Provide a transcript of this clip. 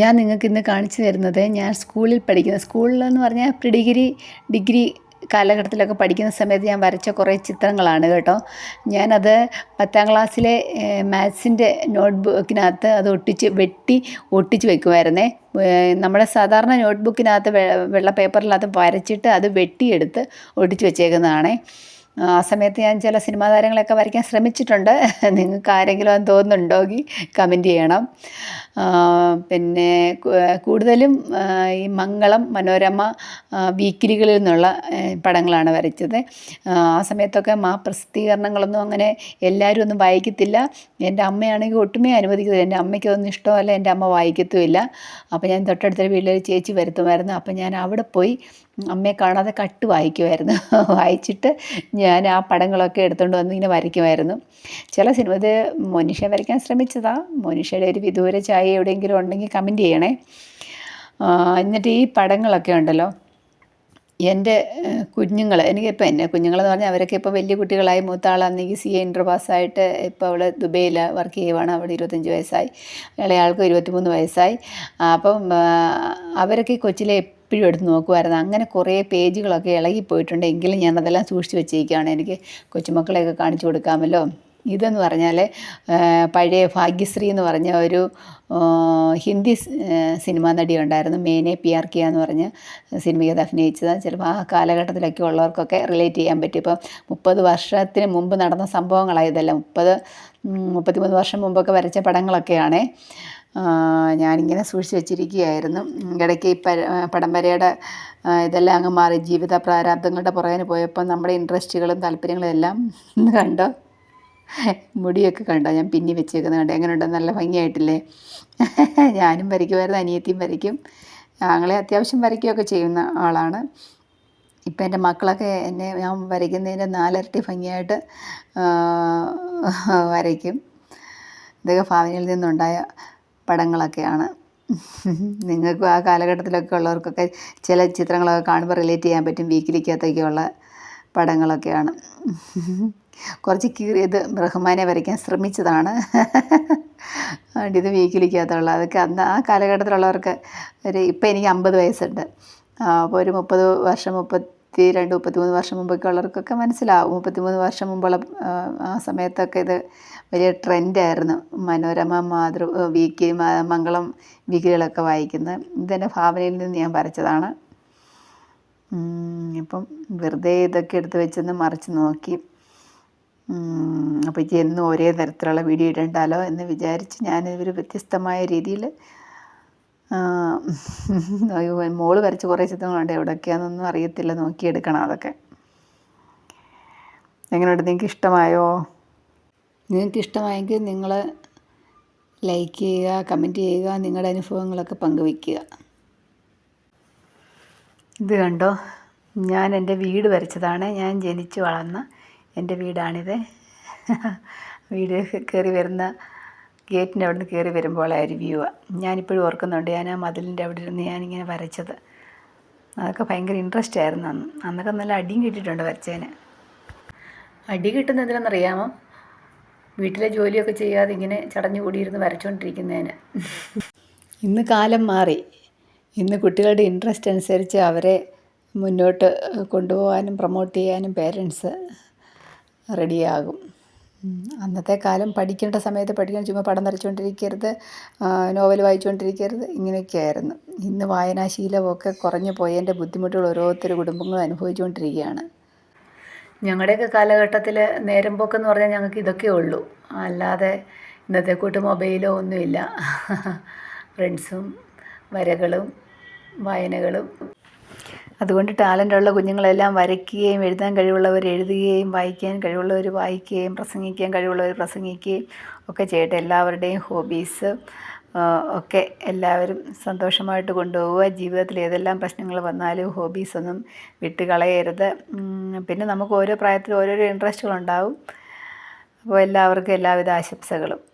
ഞാൻ നിങ്ങൾക്ക് ഇന്ന് കാണിച്ചു തരുന്നത് ഞാൻ സ്കൂളിൽ പഠിക്കുന്ന സ്കൂളിലെന്ന് പറഞ്ഞാൽ പ്രീ ഡിഗ്രി ഡിഗ്രി കാലഘട്ടത്തിലൊക്കെ പഠിക്കുന്ന സമയത്ത് ഞാൻ വരച്ച കുറേ ചിത്രങ്ങളാണ് കേട്ടോ. ഞാനത് പത്താം ക്ലാസ്സിലെ മാത്സിന്റെ നോട്ട് ബുക്കിനകത്ത് അത് ഒട്ടിച്ച് വെട്ടി ഒട്ടിച്ച് വെക്കുമായിരുന്നേ. നമ്മുടെ സാധാരണ നോട്ട് ബുക്കിനകത്ത് വെള്ള പേപ്പറിനകത്ത് വരച്ചിട്ട് അത് വെട്ടിയെടുത്ത് ഒട്ടിച്ച് വെച്ചേക്കുന്നതാണേ. ആ സമയത്ത് ഞാൻ ചില സിനിമാ താരങ്ങളെയൊക്കെ വരയ്ക്കാൻ ശ്രമിച്ചിട്ടുണ്ട്. നിങ്ങൾക്ക് ആരെങ്കിലും അത് തോന്നുന്നുണ്ടോയെങ്കിൽ കമന്റ് ചെയ്യണം. പിന്നെ കൂടുതലും ഈ മംഗളം മനോരമ വീക്കിലികളിൽ നിന്നുള്ള പടങ്ങളാണ് വരച്ചത്. ആ സമയത്തൊക്കെ മാ പ്രസിദ്ധീകരണങ്ങളൊന്നും അങ്ങനെ എല്ലാവരും ഒന്നും വായിക്കത്തില്ല. എന്റെ അമ്മയാണെങ്കിൽ ഒട്ടുമേ അനുവദിക്കത്തില്ല. എന്റെ അമ്മയ്ക്ക് അതൊന്നും ഇഷ്ടമല്ല എന്റെ അമ്മ വായിക്കത്തുമില്ല. അപ്പോൾ ഞാൻ തൊട്ടടുത്തൊരു വീട്ടിലൊരു ചേച്ചി വരുത്തുമായിരുന്നു. അപ്പോൾ ഞാൻ അവിടെ പോയി അമ്മയെ കാണാതെ കട്ട് വായിക്കുമായിരുന്നു. വായിച്ചിട്ട് ഞാൻ ആ പടങ്ങളൊക്കെ എടുത്തുകൊണ്ട് വന്ന് ഇങ്ങനെ വരയ്ക്കുമായിരുന്നു. ചില സിനിമ ഇത് മനുഷ്യ വരയ്ക്കാൻ ശ്രമിച്ചതാ. മനുഷ്യയുടെ ഒരു വിദൂര ചായ എവിടെയെങ്കിലും ഉണ്ടെങ്കിൽ കമന്റ് ചെയ്യണേ. എന്നിട്ട് ഈ പടങ്ങളൊക്കെ ഉണ്ടല്ലോ. എന്റെ കുഞ്ഞുങ്ങൾ എനിക്കിപ്പോൾ എന്നെ കുഞ്ഞുങ്ങളെന്ന് പറഞ്ഞാൽ അവരൊക്കെ ഇപ്പോൾ വലിയ കുട്ടികളായി. മൂത്ത ആളാണെങ്കിൽ സി എ ഇന്റർ പാസ്സായിട്ട് ഇപ്പോൾ അവൾ ദുബൈയിൽ വർക്ക് ചെയ്യുവാണ്. അവിടെ ഇരുപത്തഞ്ച് വയസ്സായി. ഇളയാൾക്ക് ഇരുപത്തിമൂന്ന് വയസ്സായി. അപ്പം അവരൊക്കെ കൊച്ചിലെ എപ്പോഴും എടുത്ത് നോക്കുമായിരുന്നു അങ്ങനെ കുറേ പേജുകളൊക്കെ ഇളകിപ്പോയിട്ടുണ്ട്. എങ്കിലും ഞാനതെല്ലാം സൂക്ഷിച്ച് വെച്ചിരിക്കുകയാണ്. എനിക്ക് കൊച്ചുമക്കളെയൊക്കെ കാണിച്ചു കൊടുക്കാമല്ലോ. ഇതെന്ന് പറഞ്ഞാൽ പഴയ ഭാഗ്യശ്രീ എന്ന് പറഞ്ഞ ഒരു ഹിന്ദി സിനിമാ നടി ഉണ്ടായിരുന്നു മേനെ പി ആർ കെ എന്ന് പറഞ്ഞ സിനിമയിൽ അഭിനയിച്ചത്. ചിലപ്പോൾ ആ കാലഘട്ടത്തിലൊക്കെ ഉള്ളവർക്കൊക്കെ റിലേറ്റ് ചെയ്യാൻ പറ്റും. ഇപ്പം മുപ്പത് വർഷത്തിന് മുമ്പ് നടന്ന സംഭവങ്ങളായതല്ല മുപ്പത് മുപ്പത്തിമൂന്ന് വർഷം മുമ്പൊക്കെ വരച്ച പടങ്ങളൊക്കെയാണേ. ഞാനിങ്ങനെ സൂക്ഷിച്ച് വെച്ചിരിക്കുകയായിരുന്നു. ഇടയ്ക്ക് ഈ പടം വരയുടെ ഇതെല്ലാം അങ്ങ് മാറി. ജീവിത പ്രാരാബ്ദങ്ങളുടെ പുറകിന് പോയപ്പോൾ നമ്മുടെ ഇൻട്രസ്റ്റുകളും താല്പര്യങ്ങളും എല്ലാം കണ്ടോ? മുടിയൊക്കെ കണ്ടോ? ഞാൻ പിന്നി വെച്ചേക്കുന്നത് കണ്ടോ? എങ്ങനെയുണ്ട്? നല്ല ഭംഗിയായിട്ടില്ലേ? ഞാനും വരയ്ക്കുമായിരുന്നു അനിയത്തിയും വരയ്ക്കും. ഞങ്ങളെ അത്യാവശ്യം വരയ്ക്കുകയൊക്കെ ചെയ്യുന്ന ആളാണ്. ഇപ്പം എന്റെ മക്കളൊക്കെ എന്നെ ഞാൻ വരയ്ക്കുന്നതിന്റെ നാലരട്ടി ഭംഗിയായിട്ട് വരയ്ക്കും. ഇതൊക്കെ ഭാവനയിൽ നിന്നുണ്ടായ പടങ്ങളൊക്കെയാണ്. നിങ്ങൾക്കും ആ കാലഘട്ടത്തിലൊക്കെ ഉള്ളവർക്കൊക്കെ ചില ചിത്രങ്ങളൊക്കെ കാണുമ്പോൾ റിലേറ്റ് ചെയ്യാൻ പറ്റും. വീക്കിലിക്കകത്തൊക്കെയുള്ള പടങ്ങളൊക്കെയാണ്. കുറച്ച് കീറിയത് റഹ്മാനെ വരയ്ക്കാൻ ശ്രമിച്ചതാണ്. ഇത് വീക്കിലിക്കകത്തുള്ള അതൊക്കെ അന്ന് ആ കാലഘട്ടത്തിലുള്ളവർക്ക് ഒരു ഇപ്പം എനിക്ക് അമ്പത് വയസ്സുണ്ട്. അപ്പോൾ ഒരു മുപ്പത് വർഷം മുപ്പത്തി രണ്ട് മുപ്പത്തിമൂന്ന് വർഷം മുമ്പൊക്കെ ഉള്ളവർക്കൊക്കെ മനസ്സിലാവും. മുപ്പത്തിമൂന്ന് വർഷം മുമ്പുള്ള ആ സമയത്തൊക്കെ ഇത് വലിയ ട്രെൻഡായിരുന്നു. മനോരമ മാതൃ വീക്കി മംഗളം വീക്കിലുകളൊക്കെ വായിക്കുന്നത്. ഇതെന്റെ ഭാവനയിൽ നിന്ന് ഞാൻ വരച്ചതാണ്. ഇപ്പം വെറുതെ ഇതൊക്കെ എടുത്ത് വെച്ചൊന്ന് മറിച്ച് നോക്കി. അപ്പോൾ ഇത് എന്നും ഒരേ തരത്തിലുള്ള വീഡിയോ ഇടണ്ടല്ലോ എന്ന് വിചാരിച്ച് ഞാൻ ഒരു വ്യത്യസ്തമായ രീതിയിൽ മോൾ വരച്ച് കുറേ ചിത്രങ്ങളുണ്ട് എവിടെയൊക്കെയാണെന്നൊന്നും അറിയത്തില്ല നോക്കിയെടുക്കണം അതൊക്കെ. എങ്ങനെയുണ്ട്? നിങ്ങൾക്ക് ഇഷ്ടമായോ? നിങ്ങൾക്ക് ഇഷ്ടമായെങ്കിൽ നിങ്ങൾ ലൈക്ക് ചെയ്യുക കമന്റ് ചെയ്യുക നിങ്ങളുടെ അനുഭവങ്ങളൊക്കെ പങ്കുവയ്ക്കുക ഇത് കണ്ടോ? ഞാൻ എന്റെ വീട് വരച്ചതാണ്. ഞാൻ ജനിച്ചു വളർന്ന എന്റെ വീടാണിത്. വീട് കയറി വരുന്ന ഗേറ്റിന്റെ അവിടെ നിന്ന് കയറി വരുമ്പോൾ ആ. ഒരു വ്യൂ ഞാനിപ്പോഴും ഓർക്കുന്നുണ്ട് ഞാൻ ആ മതിലിന്റെ അവിടെ ഇരുന്ന് ഞാനിങ്ങനെ വരച്ചത്. അതൊക്കെ ഭയങ്കര ഇൻട്രസ്റ്റ് ആയിരുന്നു അന്ന്. അന്നൊക്കെ നല്ല അടിയും കിട്ടിയിട്ടുണ്ട് വരച്ചതിന്. അടി കിട്ടുന്നതിനെന്നറിയാമോ? വീട്ടിലെ ജോലിയൊക്കെ ചെയ്യാതെ ഇങ്ങനെ ചടഞ്ഞു കൂടിയിരുന്ന് വരച്ചുകൊണ്ടിരിക്കുന്നതിന് ഇന്ന് കാലം മാറി. ഇന്ന് കുട്ടികളുടെ ഇൻട്രസ്റ്റ് അനുസരിച്ച് അവരെ മുന്നോട്ട് കൊണ്ടുപോകാനും പ്രൊമോട്ട് ചെയ്യാനും പേരൻസ് റെഡിയാകും. അന്നത്തെ കാലം പഠിക്കേണ്ട സമയത്ത് പഠിക്കാൻ ചുമ്മാ പടം വരച്ചുകൊണ്ടിരിക്കരുത് നോവൽ വായിച്ചുകൊണ്ടിരിക്കരുത് ഇങ്ങനെയൊക്കെയായിരുന്നു. ഇന്ന് വായനാശീലമൊക്കെ കുറഞ്ഞു പോയതിന്റെ ബുദ്ധിമുട്ടുകൾ ഓരോരുത്തർ കുടുംബങ്ങളും അനുഭവിച്ചുകൊണ്ടിരിക്കുകയാണ്. ഞങ്ങളുടെയൊക്കെ കാലഘട്ടത്തിൽ നേരം പോക്കെന്ന് പറഞ്ഞാൽ ഞങ്ങൾക്ക് ഇതൊക്കെ ഉള്ളൂ. അല്ലാതെ ഇന്നത്തെ കൂട്ട് മൊബൈലോ ഒന്നുമില്ല. ഫ്രണ്ട്സും വരകളും വായനകളും. അതുകൊണ്ട് ടാലന്റുള്ള കുഞ്ഞുങ്ങളെല്ലാം വരയ്ക്കുകയും എഴുതാൻ കഴിവുള്ളവർ എഴുതുകയും വായിക്കാൻ കഴിവുള്ളവർ വായിക്കുകയും പ്രസംഗിക്കാൻ കഴിവുള്ളവർ പ്രസംഗിക്കുകയും ഒക്കെ ചെയ്യട്ടെ. എല്ലാവരുടെയും ഹോബീസ് ഒക്കെ എല്ലാവരും സന്തോഷമായിട്ട് കൊണ്ടുപോവുക. ജീവിതത്തിൽ ഏതെല്ലാം പ്രശ്നങ്ങൾ വന്നാലും ഹോബീസൊന്നും വിട്ട് കളയരുത് പിന്നെ നമുക്ക് ഓരോ പ്രായത്തിലും ഓരോരോ ഇൻട്രസ്റ്റുകളുണ്ടാവും അപ്പോൾ എല്ലാവർക്കും എല്ലാവിധ ആശംസകളും.